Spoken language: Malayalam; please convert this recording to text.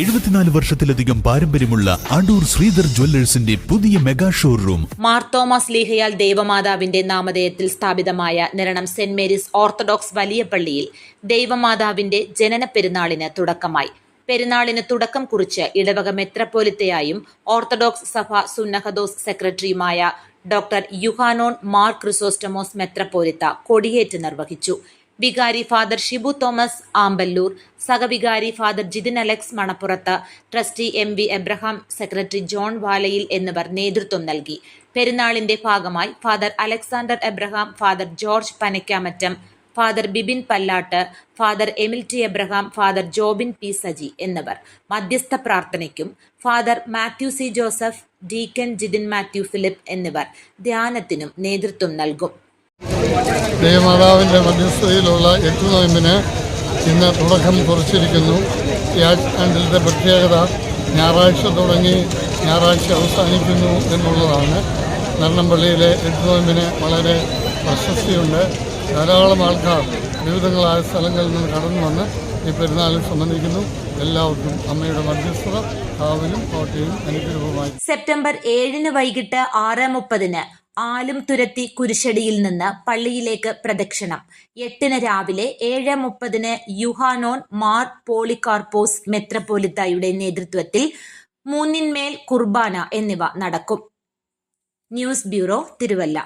എഴുപത്തിനാല് വർഷത്തിലധികം പാരമ്പര്യമുള്ള അടൂർ ശ്രീധർ ജ്വല്ലേഴ്സിന്റെ പുതിയ മെഗാ ഷോറൂം. മാർത്തോമാസ് ലീഹയാൽ ദേവമാതാവിന്റെ നാമധേയത്തിൽ സ്ഥാപിതമായ നിരണം സെന്റ് മേരീസ് ഓർത്തഡോക്സ് വലിയ പള്ളിയിൽ ദൈവമാതാവിന്റെ ജനന പെരുന്നാളിന് തുടക്കമായി. പെരുന്നാളിന് തുടക്കം കുറിച്ച് ഇടവക മെത്രപ്പോലിത്തയായും ഓർത്തഡോക്സ് സഭ സുന്നഹദോസ് സെക്രട്ടറിയുമായ ഡോക്ടർ യുഹാനോൺ മാർ ക്രിസോസ്റ്റമോസ് മെത്രപ്പോലിത്ത കൊടിയേറ്റ് നിർവഹിച്ചു. വികാരി ഫാദർ ഷിബു തോമസ് ആമ്പല്ലൂർ സഹവികാരി ഫാദർ ജിതിൻ അലക്സ് മണപ്പുറത്ത് trustee M V Abraham secretary John Valayil എന്നിവർ നേതൃത്വം നൽകി. പെരുന്നാളിന്റെ ഭാഗമായി father Alexander Abraham father George Panakkamattam father Bibin Pallatt father Emil T Abraham father Jobin P Saji എന്നിവർ. മധ്യസ്ഥ പ്രാർത്ഥനയ്ക്കും father Mathew C Joseph deacon Jithin Mathew Philip എന്നിവർ ധ്യാനത്തിനും നേതൃത്വം നൽകും. ദേവമാതാവിന്റെ മധ്യസ്ഥതയിലുള്ള എട്ട് നോയമ്പിന് ഇന്ന് തുടക്കം കുറിച്ചിരിക്കുന്നു. ആണ്ടിലത്തെ പ്രത്യേകത ഞായറാഴ്ച തുടങ്ങി ഞായറാഴ്ച അവസാനിക്കുന്നു എന്നുള്ളതാണ്. നരണംപള്ളിയിലെ എട്ട് നോയമ്പിന് വളരെ പ്രശസ്തിയുണ്ട്. ധാരാളം ആൾക്കാർ വിവിധങ്ങളായ സ്ഥലങ്ങളിൽ നിന്ന് കടന്നു വന്ന് ഈ പെരുന്നാളിൽ സംബന്ധിക്കുന്നു. എല്ലാവർക്കും അമ്മയുടെ മധ്യസ്ഥത കാവിലും കോട്ടയും അനുഗ്രഹവുമായി. സെപ്റ്റംബർ ഏഴിന് വൈകിട്ട് ആറ് മുപ്പതിന് ആലും തുരത്തി കുരിശടിയിൽ നിന്ന് പള്ളിയിലേക്ക് പ്രദക്ഷിണം. എട്ടിന് രാവിലെ ഏഴ് മുപ്പതിന് യുഹാനോൻ മാർ പോളികാർപ്പോസ് മെത്രപ്പോലിത്തായുടെ നേതൃത്വത്തിൽ മൂന്നിന്മേൽ കുർബാന എന്നിവ നടക്കും. News bureau Thiruvalla.